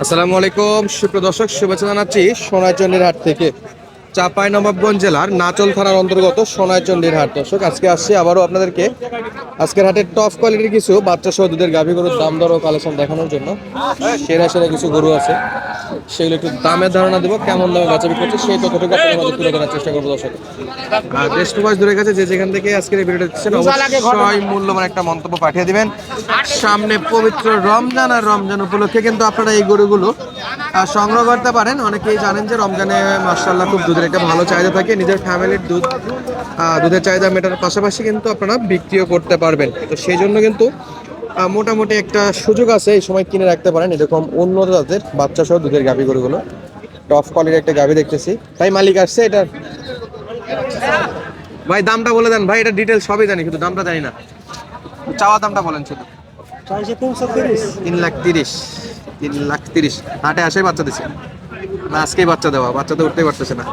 আসসালামু আলাইকুম সুপ্রদর্শক শুভেচ্ছা জানাচ্ছি সোনাইচন্ডীর হাট থেকে। চাপাই নবাবগঞ্জ জেলার নাচল থানার অন্তর্গত সোনাইচন্ডীর হাট। দর্শক আজকে আসছি আবারও আপনাদেরকে। আজকের হাটের টপ কোয়ালিটির কিছু বাচ্চা সহ দুধের গাভী গরুর দাম দর ও কালেকশন দেখানোর জন্য। সেরা সেরা কিছু গরু আছে। সেগুলো একটু দামের ধারণা দেবো কেমন দামে বেচা বিক্রি করছে সেই তথ্যটুকু আপনাদের তুলে ধরার চেষ্টা করব দর্শক। আর দেশ প্রবাস দূরের কাছে যে যেখান থেকে আজকের এই ভিডিওটা দেখছেন অবশ্যই মূল্যবান একটা মন্তব্য পাঠিয়ে দিবেন। সামনে পবিত্র রমজান আর রমজান উপলক্ষে কিন্তু আপনারা এই গরুগুলো সংগ্রহ করতে পারেন। অনেকেই জানেন যে রমজানে মার্শাল্লাহ খুব দুধের একটা ভালো চাহিদা থাকে নিজের ফ্যামিলির দুধ দুধের চাহিদা মেটার পাশাপাশি কিন্তু আপনারা বিক্রিও করতে পারবেন। তো সেই জন্য কিন্তু মোটামুটি একটা সুযোগ আছে এই সময় কিনে রাখতে পারেন। এরকম উন্নত জাতের বাচ্চা সহ দুধের গাভী গরুগুলো। টপ কোয়ালিটির একটা গাভী দেখতেছি। তাই মালিক আসছে এটার ভাই দামটা বলে দেন। ভাই এটা ডিটেলস সবই জানি কিন্তু দামটা জানি না। চাওয়া দামটা বলেন শুধু। তিন লাখ তিরিশ। তিন লাখ তিরিশ। হাটে আসে বাচ্চা দিছে। আজকেই বাচ্চা দেওয়া, বাচ্চা তো উঠতেই পারতেছে না।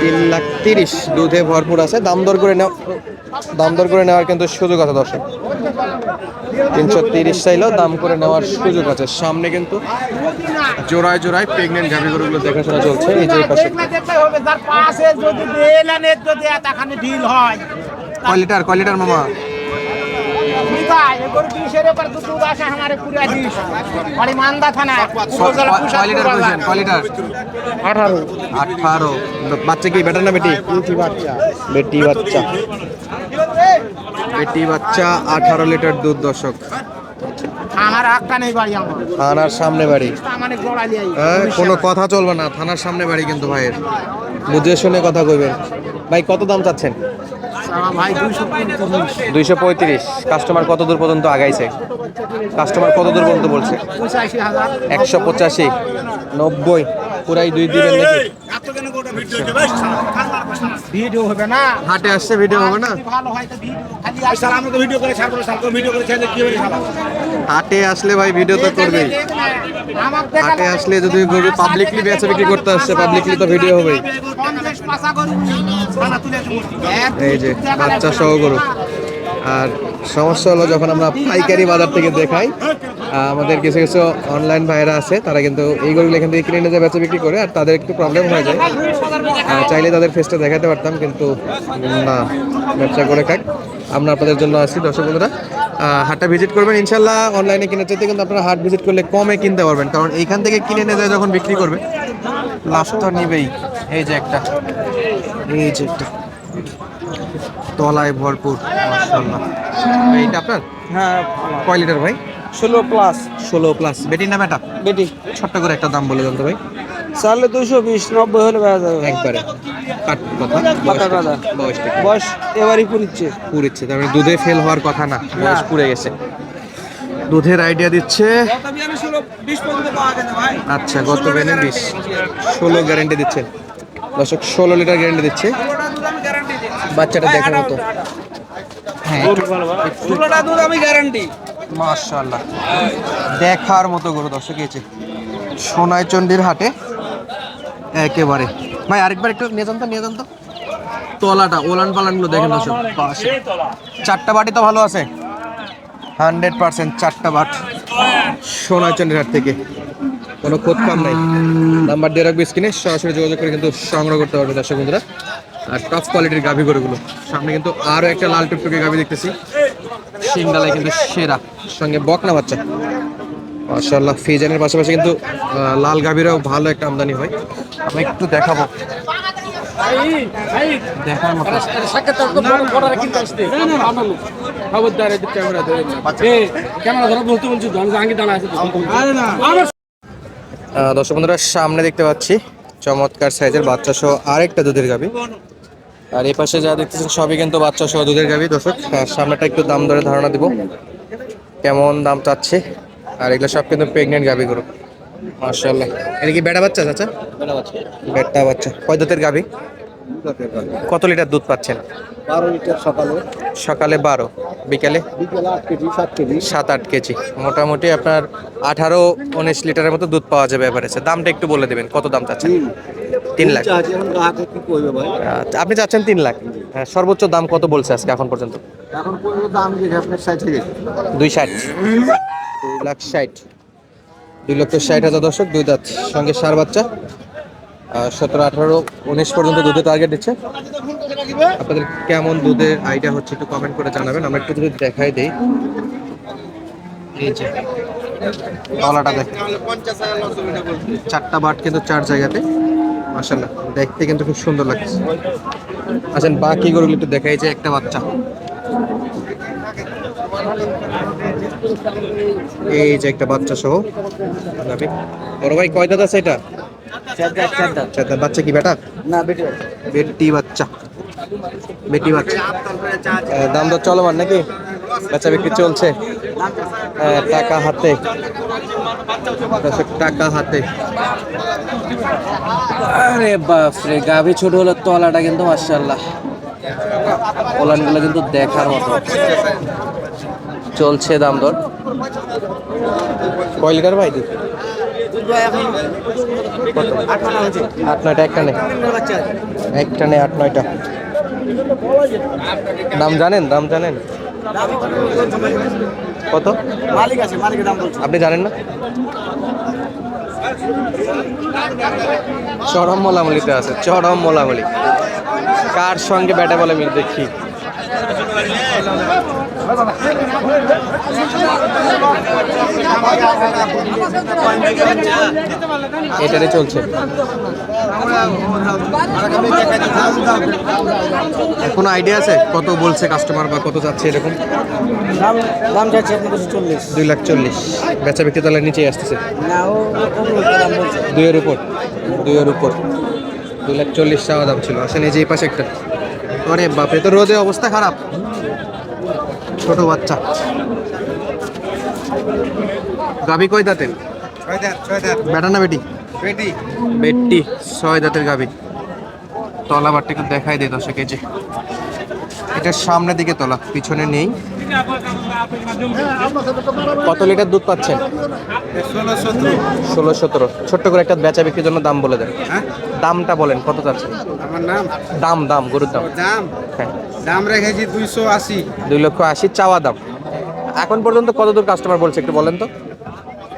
তিন লাখ তিরিশ, দুধে ভরপুর আছে। দাম দর করে নেওয়া দাম দর করে নেওয়ার কিন্তু সুযোগ আছে দর্শক। তিনশো তিরিশ চাইলেও দাম করে নেওয়ার সুযোগ আছে। সামনে কিন্তু জোড়ায় জোড়ায় প্রেগনেন্ট গাভি গরুগুলো দেখাশোনা চলছে। এই যে পাশে কয় লিটার কয় লিটার মামা? দুধ আসে আমার পুরা দিস। মান্দা থানা আঠারো। আঠারো। বাচ্চা কি বেটার না বেটি? বাচ্চা। বেটি বাচ্চা। বেটি বাচ্চা আঠারো লিটার দুধ দর্শক। থানার একটা নেই বাড়ি আমার। থানার সামনে বাড়ি। হ্যাঁ কোনো কথা চলবে না। থানার সামনে বাড়ি কিন্তু ভাইয়ের। বুঝে শুনে কথা কইবেন। ভাই কত দাম চাচ্ছেন? দুইশো পঁয়ত্রিশ। দুইশো পঁয়ত্রিশ কাস্টমার কত দূর পর্যন্ত আগাইছে? কাস্টমার কত দূর পর্যন্ত বলছে? একশো পঁচাশি। নব্বই। পুরাই দুই দিবেন নাকি? ভিডিও হবে না। হাটে আসছে ভিডিও হবে না? ভালো হয় তো ভিডিও। খালি আসলে ভিডিও করে ছাড়বো ভিডিও করে ছেড়ে কি হবে হাটে আসলে ভাই ভিডিও তো করবেই। হাটে আসলে যদি গরু পাবলিকলি বেচা বিক্রি করতে আসছে পাবলিকলি তো ভিডিও হবেই। এই যে বাচ্চা সহ গরু। আর সমস্যা হলো যখন আমরা পাইকারি বাজার থেকে দেখাই আমাদের কিছু কিছু অনলাইন ভাইরা আছে তারা কিন্তু এই গরুগুলো এখান থেকে কিনে নিয়ে যায় বেচা বিক্রি করে আর তাদের একটু প্রবলেম হয়ে যায়। চাইলে তাদের ফেসটা দেখাতে পারতাম কিন্তু না ব্যবসা করে খাক। আমরা আপনাদের জন্য আসছি দর্শক বন্ধুরা। হাটটা ভিজিট করবেন ইনশাল্লাহ অনলাইনে কেনার চাইতে কিন্তু আপনারা হাট ভিজিট করলে কমে কিনতে পারবেন কারণ এইখান থেকে কিনে নিয়ে যায় যখন বিক্রি করবে লাভ তো নিবেই। এই যে একটা। এই যে একটা। তলায় ভরপুর মাশাআল্লাহ। এইটা আপনার? হ্যাঁ কয় লিটার ভাই? ষোলো প্লাস ষোলো প্লাস বেটি না এটা? বেটি। ছোট্ট করে একটা দাম বলে দেন তো ভাই। চালে দুশো বিশ নব্বই হলে বেড়া যাবে। একবারে। কাট কথা। পাকা কথা। বয়সটা বয়স এবারই পুরিচ্ছে। পুড়িচ্ছে তার মানে দুধে ফেল হওয়ার কথা না। বয়স পুড়ে গেছে। দুধের আইডিয়া দিচ্ছে। আচ্ছা গত বেনে বিশ ষোলো গ্যারেন্টি দিচ্ছেন দর্শক ষোলো লিটার গ্যারেন্টি দিচ্ছে। বাচ্চাটা দেখার মতো। হ্যাঁ দুধ আমি গ্যারান্টি মাশাআল্লাহ। দেখার মতো গরু দর্শক এসে সোনাই চন্ডির হাটে একেবারে। ভাই আরেকবার একটু নিয়ে যান তো নিয়ে যান তো। তলাটা ওলান পালানগুলো দেখেন দর্শক পাশে। চারটা বাটি তো ভালো আছে। হান্ড্রেড পার্সেন্ট চারটা বাট সোনাই চন্ডির হাট থেকে। কোনো খোঁজ কাম নাই। নাম্বার দিয়ে রাখবে স্ক্রিনে সরাসরি যোগাযোগ করে কিন্তু সংগ্রহ করতে পারবে দর্শক বন্ধুরা। আর টপ কোয়ালিটির গাভি গরুগুলো। সামনে কিন্তু আরও একটা লাল টুকটুকে গাভি দেখতেছি। সিংডালাই কিন্তু সেরা সঙ্গে বকনা বাচ্চা। মাশাআল্লাহ ফিজানের পাশাপাশি কিন্তু লাল গাভীরও ভালো একটা আমদানি হয়। আমি একটু দেখাবো। দেখার মতো। দর্শক বন্ধুরা সামনে দেখতে পাচ্ছি চমৎকার সাইজের বাচ্চা সহ আরেকটা দুধের গাভী আর এই পাশে যা দেখতেছেন সবই কিন্তু বাচ্চা সহ দুধের গাবি। দর্শক আর সামনেটা একটু দাম ধরে ধারণা দিব। কেমন দাম চাচ্ছে? আর এগুলো সব কিন্তু প্রেগনেন্ট গাভী গরু মার্শাল্লাহ এটা কি বেটা বাচ্চা চাচা? বেটা বাচ্চা। কয় দুধের গাভী কত লিটার দুধ পাচ্ছেন? বারো লিটার সকালে? সকালে বারো বিকালে? বিকেলে আট কেজি সাত কেজি। সাত আট কেজি। মোটামুটি আপনার আঠারো উনিশ লিটারের মতো দুধ পাওয়া যাবে এভারেজে দামটা একটু বলে দেবেন কত দাম চাচ্ছেন? তিন। লাখ। আচ্ছা, আপনি চাচ্ছেন তিন লাখ। হ্যাঁ সর্বোচ্চ দাম কত বলছে আজকে এখন পর্যন্ত? এখন পর্যন্ত দাম আপনার থেকে। দুই ষাট। দুই লাখ ষাট। দুই লক্ষ ষাট হাজার দর্শক দুই দাঁত সঙ্গে সার বাচ্চা। সতেরো আঠারো উনিশ পর্যন্ত দুধের টার্গেট দিচ্ছে। আপনাদের কেমন দুধের আইডিয়া হচ্ছে একটু কমেন্ট করে জানাবেন। আমরা একটু যদি দেখাই দেই। এই যে গলাটা দেখ চারটা বাট কিন্তু চার জায়গাতে। মাশাল্লাহ দেখতে কিন্তু খুব সুন্দর লাগছে। আচ্ছা বাকি গরুগুলো একটু দেখাই যে একটা বাচ্চা। এই যে একটা বাচ্চা সহ। বড় ভাই কয় দাদা আছে এটা? বাচ্চা কি বেটা? না বেটি বেটি বাচ্চা। বেটি বাচ্চা দাম দর চলমান নাকি? বাচ্চা বিক্রি চলছে। টাকা হাতে। টাকা হাতে। আরে বাপরে গাভী ছোট হলো তলাটা কিন্তু মার্শাল্লাহ ওলানগুলো কিন্তু দেখার মতো। চলছে দাম দর। কয় লিটার ভাই? কত? আট নয়টা একটা নেই। একটা নেই আট নয়টা। দাম জানেন দাম জানেন। কত? মালিক আছে মালিকের দাম আপনি জানেন না? চরম মোলামলিতে আছে, চরম মোলামলি। কার সঙ্গে ব্যাটে বলে মিল দেখি? এটারে চলছে। কোনো আইডিয়া আছে কত বলছে কাস্টমার বা কত যাচ্ছে এরকম? দাম যাচ্ছে চল্লিশ। দুই লাখ চল্লিশ। বেচা বিক্রি তাহলে নিচেই আসতেছে। দুইয়ের উপর। দুইয়ের উপর। দুই লাখ চল্লিশ টাকা দাম ছিল। আসেন এই যে এই পাশে একটা। আরে বাপরে তো রোদে অবস্থা খারাপ। ছোট বাচ্চা। গাবি কয় দাঁতের? দাঁত বেটা না বেটি? বেটি। বেটি ছয় দাঁতের গাবি তলা বাটটা একটু দেখাই দিই দশে কেজি এটা সামনের দিকে তলা পিছনে নেই। কত লিটার দুধ পাচ্ছেন? ষোলো সতেরো। ছোট্ট করে একটা বেচা বিক্রির জন্য দাম বলে দেন। হ্যাঁ? দামটা বলেন কত যাচ্ছেন আমার নাম? দাম দাম গরুর দাম। দাম? হ্যাঁ। দাম রেখেছি দুইশো আশি। দুই লক্ষ আশি চাওয়া দাম। এখন পর্যন্ত কত দূর কাস্টমার বলছে একটু বলেন তো?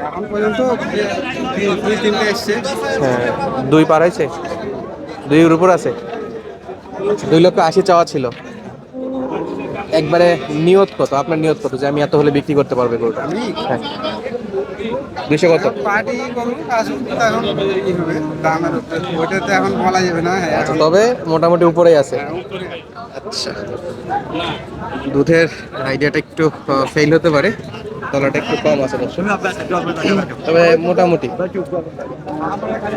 এখন পর্যন্ত দুই- দুই তিনটে এসছে। হ্যাঁ। দুই পার হয়েছে? দুইয়ের উপর আছে? দুই লক্ষ আশি চাওয়া ছিল। একবারে নিয়ত কত? আপনার নিয়ত কত যে আমি এত হলে বিক্রি করতে পারবে গরুটা? আমি? হ্যাঁ। দুশো কত? পার্টি করুন আসুন তখন ই হবে দামের উপরে তো এখন বলা যাবে না হ্যাঁ। আচ্ছা তবে মোটামুটি উপরেই আছে। আচ্ছা। দুধের আইডিয়াটা একটু ফেল হতে পারে। তলাটা একটু কম আছে তবে মোটামুটি।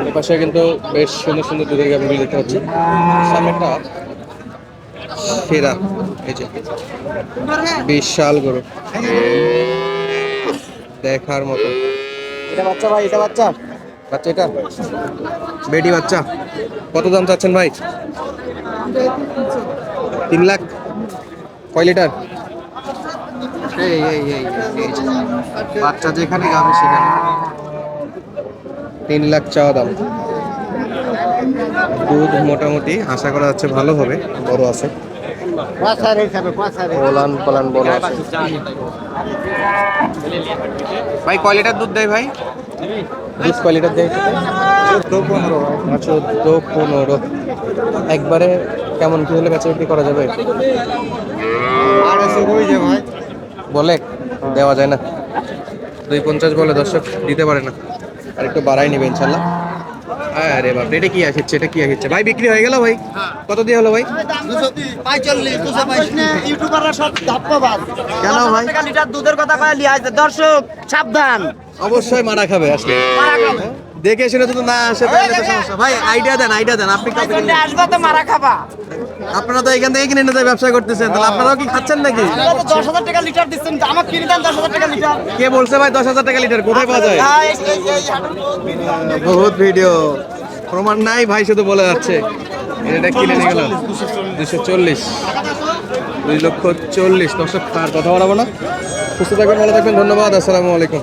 এপাশে কিন্তু বেশ সুন্দর সুন্দর দুধের গাভীগুলো দেখতে পাচ্ছি সামনেটা সেরা। এই যে বিশাল গরু। দেখার মতো। এটা বাচ্চা ভাই এটা বাচ্চা। বাচ্চা এটা? বেটি বাচ্চা। কত দাম চাচ্ছেন ভাই? তিন লাখ। কয় লিটার? এই এই এই এই বাচ্চা যেখানে গাবে সেখানে। তিন লাখ চাওয়া দাম। দুধ মোটামুটি আশা করা যাচ্ছে ভালো হবে বড় আছে। পাঁচার পলান বড় আছে। ভাই কয় লিটার দুধ দেয় ভাই? দুধ কয় লিটার দেয়? চোদ্দ পনেরো। চোদ্দ পনেরো। একবারে কেমন কি হলে বেচা বিক্রি করা যাবে? বলে? দেওয়া যায় না। দুই পঞ্চাশ বলে দর্শক দিতে পারে না। আর একটু বাড়াই নেবে ইনশাল্লাহ। আরে বাপ এটা কি আসছে? এটা কি আসছে? ভাই বিক্রি হয়ে গেল ভাই? কত দিয়ে হলো ভাই? ইউটিউবাররা সব ধাপ্পাবাজ। কেন ভাই? লিটার দুধের কথা কয়ে লিয়া দর্শক সাবধান। অবশ্যই মারা খাবে আসলে। দেখে শুনে যদি না আসে তাহলে তো সমস্যা। ভাই আইডিয়া দেন আইডিয়া দেন আপনি? আসবা তো মারা খাবা। আপনারা তো এখান থেকে কিনে নিতে ব্যবসা করতেছেন তাহলে আপনারাও কি খাচ্ছেন নাকি? দশ হাজার টাকা লিটার দিচ্ছেন আমার কিনে দেন দশ হাজার টাকা লিটার কে বলছে ভাই দশ হাজার টাকা লিটার কোথায় পাওয়া যায়? হ্যাঁ, বহুত ভিডিও প্রমাণ নাই ভাই শুধু বলে যাচ্ছে। এটা কিনে নিয়ে গেল। দুশো চল্লিশ। দুই লক্ষ চল্লিশ। দর্শক কথা বলাবো না। সুস্থ থাকবেন ভালো থাকবেন ধন্যবাদ আসসালামু আলাইকুম।